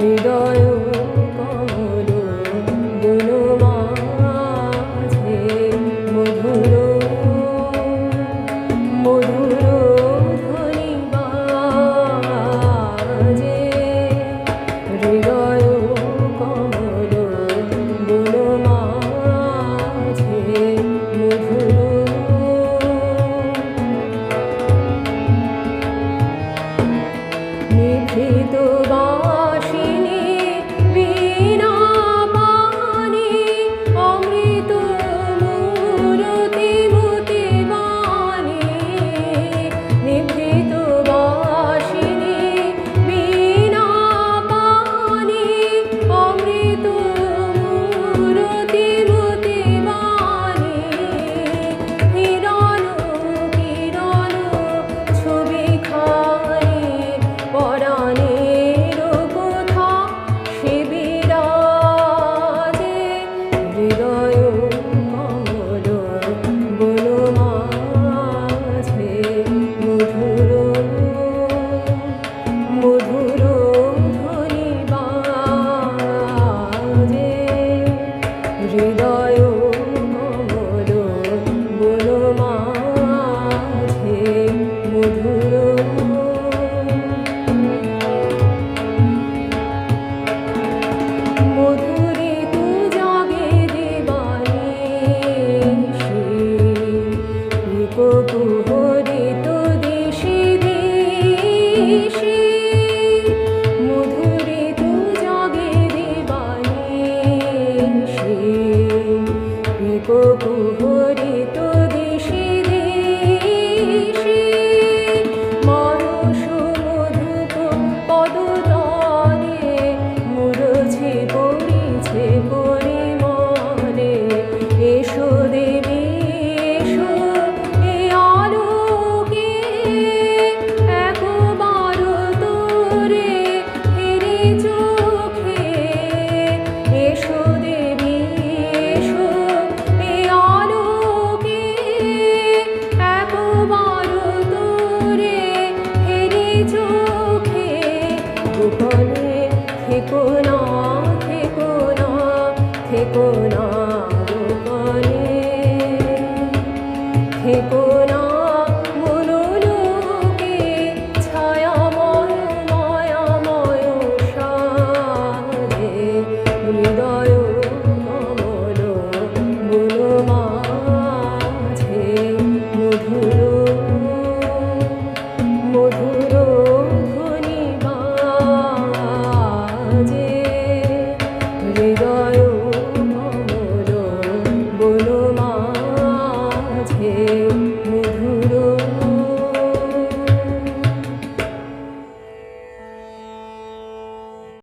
হৃদয় প্রহরিত দেশে দেশে মধুরিত জগে দেবানে সে প্রহরিত